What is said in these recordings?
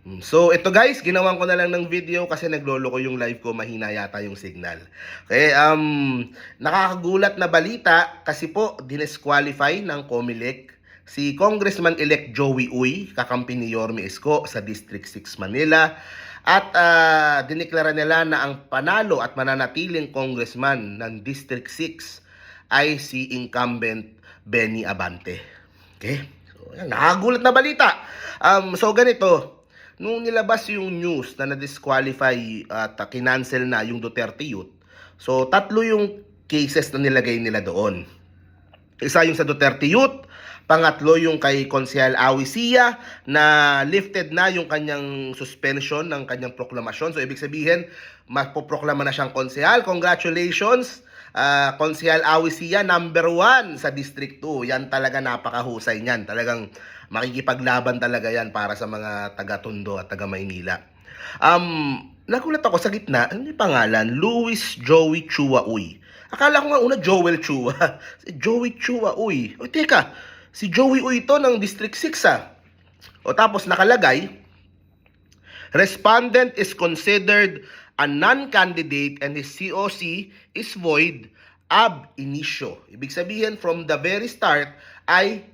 Mm, So ito guys, ginawan ko na lang ng video kasi naglolo ko yung live ko, mahina yata yung signal. Okay, um, nakakagulat na balita kasi po dinesqualify ng COMELEC si Congressman-elect Joey Uy, kakampi ni Yorme Isko sa District 6 Manila. At uh, diniklara nila na ang panalo at mananatiling congressman ng District 6 ay si incumbent Benny Abante. Okay? So, yan, nakagulat na balita. Um, so, ganito. Nung nilabas yung news na na-disqualify at uh, kinancel na yung Duterte Youth, so tatlo yung cases na nilagay nila doon. Isa yung sa Duterte Youth, pangatlo yung kay Konsehal Awi Sia na lifted na yung kanyang suspension ng kanyang proklamasyon. So ibig sabihin, mapoproklama na siyang konsehal. Congratulations! Uh, Konsehal Awi Sia, number one sa District 2. Yan talaga napakahusay niyan. Talagang makikipaglaban talaga yan para sa mga taga-Tondo at taga-Maynila. Um, nagulat ako sa gitna, ano yung pangalan? Louis Joey Chua Uy. Akala ko nga una Joel Chua. Si Joey Chua Uy. O teka, si Joey Uy ito ng District 6 ah. O tapos nakalagay, Respondent is considered a non-candidate and his COC is void ab initio. Ibig sabihin, from the very start ay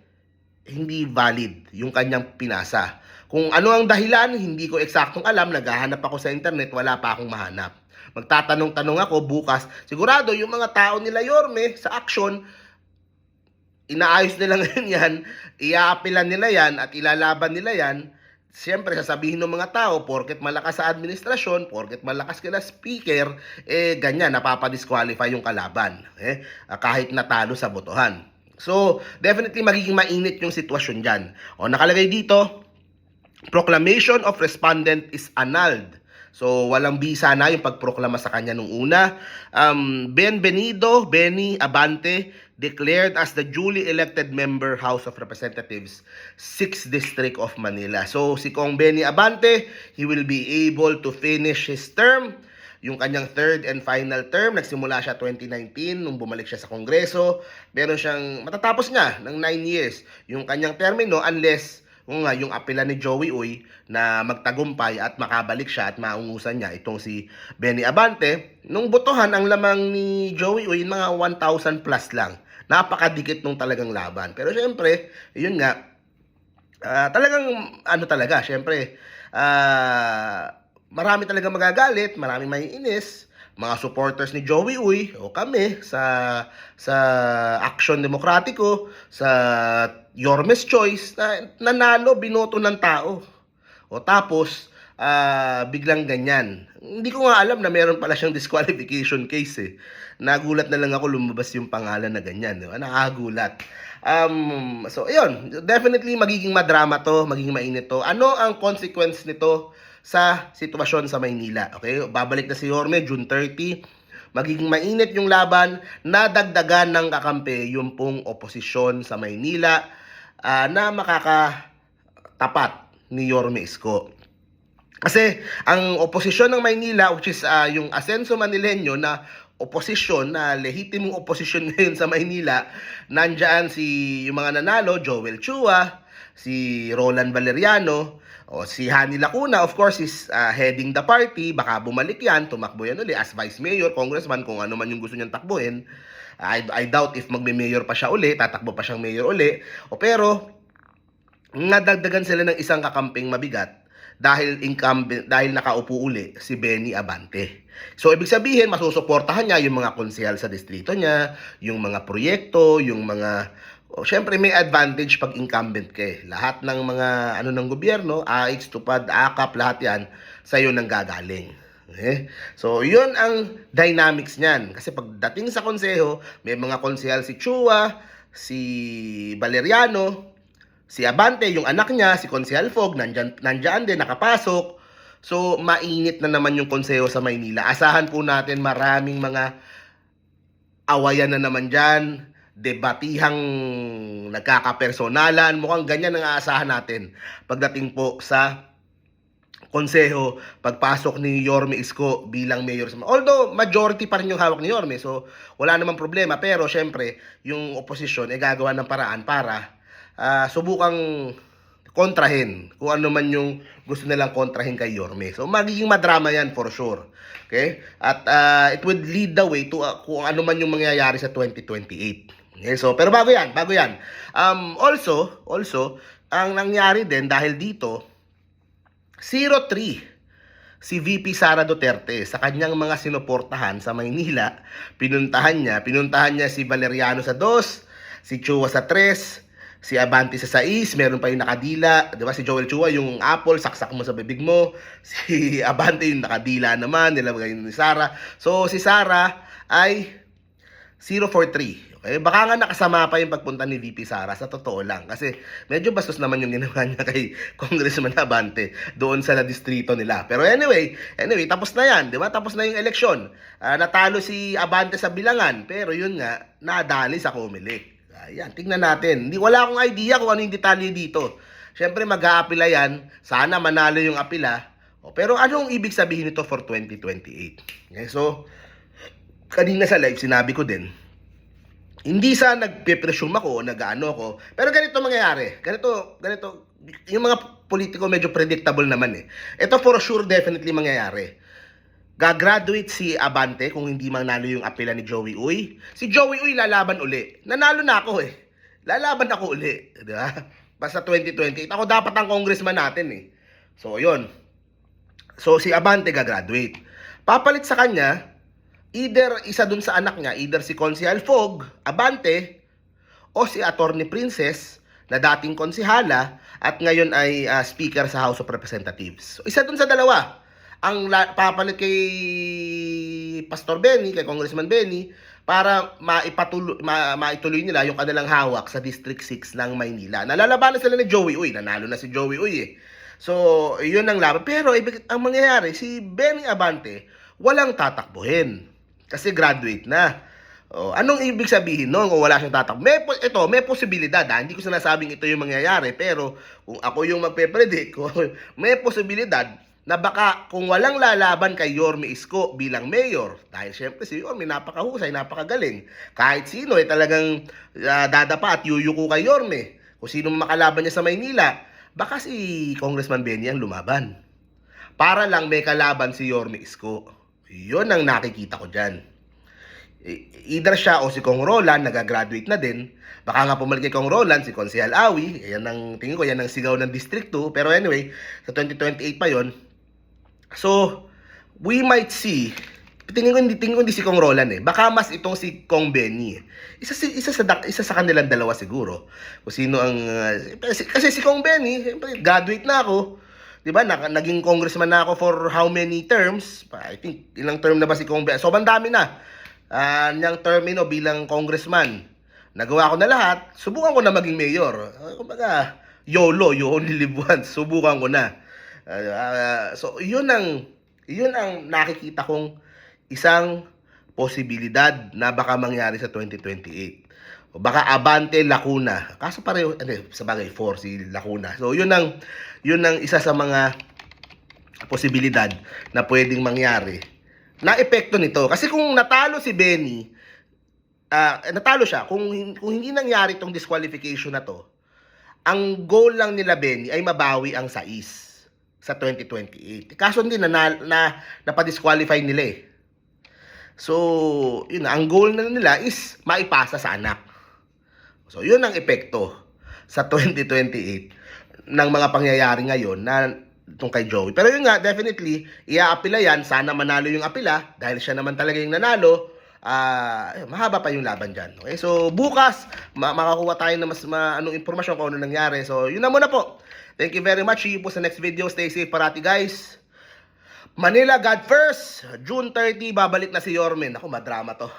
hindi valid yung kanyang pinasa. Kung ano ang dahilan, hindi ko eksaktong alam, naghahanap ako sa internet, wala pa akong mahanap. Magtatanong-tanong ako bukas, sigurado yung mga tao nila Yorme sa action, inaayos nila ngayon yan, iaapilan nila yan at ilalaban nila yan, Siyempre, sasabihin ng mga tao, porket malakas sa administrasyon, porket malakas kila speaker, eh, ganyan, napapadisqualify yung kalaban. Eh, ah, kahit natalo sa botohan. So, definitely magiging mainit yung sitwasyon dyan. O, nakalagay dito, Proclamation of respondent is annulled. So, walang bisa na yung pagproklama sa kanya nung una. Um, ben Benido, Benny Abante, declared as the duly elected member House of Representatives, 6th District of Manila. So, si Kong Benny Abante, he will be able to finish his term yung kanyang third and final term. Nagsimula siya 2019 nung bumalik siya sa Kongreso. Meron siyang, matatapos niya ng 9 years yung kanyang termino unless kung nga yung apela ni Joey Uy na magtagumpay at makabalik siya at maungusan niya itong si Benny Abante. Nung botohan, ang lamang ni Joey Uy mga 1,000 plus lang. Napakadikit nung talagang laban. Pero syempre, yun nga, ah, talagang ano talaga, syempre, ah, marami talaga magagalit, marami maiinis, mga supporters ni Joey Uy o kami sa sa Action Demokratiko, sa Yormes Choice na nanalo binoto ng tao. O tapos ah, biglang ganyan. Hindi ko nga alam na meron pala siyang disqualification case eh. Nagulat na lang ako lumabas yung pangalan na ganyan. Di ba? Nakagulat. Um, so, ayun. Definitely magiging madrama to, magiging mainit to. Ano ang consequence nito sa sitwasyon sa Maynila? Okay? Babalik na si Yorme, June 30. Magiging mainit yung laban na dagdagan ng kakampi yung pong oposisyon sa Maynila ah, na makakatapat ni Yorme Isko. Kasi ang oposisyon ng Maynila which is ah, yung Asenso Manileño na oposisyon na lehitimong oposisyon ngayon sa Maynila, nandiyan si yung mga nanalo, Joel Chua, si Roland Valeriano, o si Hani Lacuna, of course, is ah, heading the party. Baka bumalik yan, tumakbo yan uli as vice mayor, congressman, kung ano man yung gusto niyang takbuhin. I, I doubt if magme-mayor pa siya uli, tatakbo pa siyang mayor uli. O pero, nadagdagan sila ng isang kakamping mabigat dahil incumbent dahil nakaupo uli si Benny Abante. So ibig sabihin masusuportahan niya yung mga konsehal sa distrito niya, yung mga proyekto, yung mga oh, syempre may advantage pag incumbent ka eh. Lahat ng mga ano ng gobyerno, AX, TUPAD, AKAP, lahat 'yan sa iyo nang gagaling. Okay? So, yun ang dynamics niyan. Kasi pagdating sa konseho, may mga konsehal si Chua, si Valeriano, si Abante, yung anak niya, si Konsehal Fog, nandyan, nandyan din, nakapasok. So, mainit na naman yung konseho sa Maynila. Asahan po natin maraming mga awayan na naman dyan, debatihang nagkakapersonalan, mukhang ganyan ang aasahan natin pagdating po sa konseho pagpasok ni Yorme Isko bilang mayor Although majority pa rin yung hawak ni Yorme so wala namang problema pero syempre yung opposition ay gagawa ng paraan para ah, subukang kontrahin. Kung ano man yung gusto nilang kontrahin kay Yorme. So, magiging madrama yan for sure. Okay? At ah, it would lead the way to ah, kung ano man yung mangyayari sa 2028. Okay, so, pero bago yan, bago yan. Um, also, also, ang nangyari din dahil dito, 03 si VP Sara Duterte sa kanyang mga sinuportahan sa Maynila. Pinuntahan niya, pinuntahan niya si Valeriano sa 2, si Chua sa 3, si Abante sa 6, meron pa yung nakadila, 'di ba? Si Joel Chua yung apple, saksak mo sa bibig mo. Si Abante yung nakadila naman, nilagay ni Sara. So si Sara ay 043. Okay? Baka nga nakasama pa yung pagpunta ni VP Sara sa totoo lang. Kasi medyo bastos naman yung ginawa niya kay Congressman Abante doon sa distrito nila. Pero anyway, anyway, tapos na yan. Di ba? Tapos na yung eleksyon. Ah, natalo si Abante sa bilangan. Pero yun nga, nadali sa Comelec. Ayan, tingnan natin. Hindi, wala akong idea kung ano yung detalye dito. Siyempre, mag-aapila yan. Sana manalo yung apila. O, pero anong ibig sabihin nito for 2028? Okay, so, kanina sa live, sinabi ko din, hindi sa nagpe-presume ako, nag-ano ako, pero ganito mangyayari. Ganito, ganito, yung mga politiko medyo predictable naman eh. Ito for sure definitely mangyayari. Gagraduate si Abante kung hindi manalo yung apela ni Joey Uy. Si Joey Uy lalaban uli. Nanalo na ako eh. Lalaban ako uli. Di ba? Basta 2028. Ako dapat ang congressman natin eh. So, yun. So, si Abante gagraduate. Papalit sa kanya, either isa dun sa anak niya, either si Consial Fog, Abante, o si Attorney Princess, na dating konsihala, at ngayon ay ah, speaker sa House of Representatives. So, isa dun sa dalawa. Ang papalit kay Pastor Benny, kay Congressman Benny, para maipatuloy, ma, maituloy nila yung kanilang hawak sa District 6 ng Maynila. Nalalabanan sila ni Joey Uy. Nanalo na si Joey Uy eh. So, yun ang laban. Pero ang mangyayari, si Benny Abante, walang tatakbuhin. Kasi graduate na. Oh, anong ibig sabihin noon kung wala siyang tatakbo? May, po- ito, may posibilidad. Ha? Hindi ko sinasabing ito yung mangyayari. Pero kung ako yung magpe-predict, may posibilidad na baka kung walang lalaban kay Yorme Isko bilang mayor, dahil syempre si Yorme napakahusay, napakagaling. Kahit sino ay talagang ah, dadapa at yuyuko kay Yorme. Kung sino makalaban niya sa Maynila, baka si Congressman Benny ang lumaban. Para lang may kalaban si Yorme Isko. Yun ang nakikita ko dyan. Either siya o si Kong Roland, nagagraduate na din. Baka nga pumalit kay Kong Roland, si Konsehal Awi. Yan ang, tingin ko, yan ang sigaw ng District 2. Pero anyway, sa 2028 pa yon So, we might see, tingin ko hindi, tingin ko hindi si Kong Roland eh. Baka mas itong si Kong Benny. eh. Isa, si, isa, sa, isa sa kanilang dalawa siguro. Kung sino ang, uh, kasi, si Kong Benny, graduate na ako. 'Di ba? Naging congressman na ako for how many terms? I think ilang term na ba si Kong Benny? So, dami na. Ah, niyang termino bilang congressman. Nagawa ko na lahat. Subukan ko na maging mayor. Uh, kumbaga, YOLO, you only live once. Subukan ko na. Ah, ah, so, yun ang, yun ang nakikita kong isang posibilidad na baka mangyari sa 2028. O baka Abante Lacuna. Kaso pareho, ano, sa bagay, 4 si Lacuna. So, yun ang, yun ang isa sa mga posibilidad na pwedeng mangyari na epekto nito. Kasi kung natalo si Benny, ah, natalo siya, kung, kung hindi nangyari itong disqualification na to, ang goal lang nila Benny ay mabawi ang sais sa 2028. Kaso hindi na, na, na napadisqualify nila eh. So, yun ang goal na nila is maipasa sa anak. So, yun ang epekto sa 2028 ng mga pangyayari ngayon na itong kay Joey. Pero yun nga, definitely, ia-apila yan. Sana manalo yung apila dahil siya naman talaga yung nanalo. Eh, mahaba pa yung laban dyan. Okay? So, bukas, ma- makakuha tayo ng mas ma- anong informasyon kung ano nangyari. So, yun na muna po. Thank you very much. See you po sa next video. Stay safe parati, guys. Manila, God first. June 30, babalik na si Yormen. Ako, madrama to.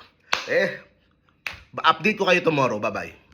Eh, update ko kayo tomorrow. Bye-bye.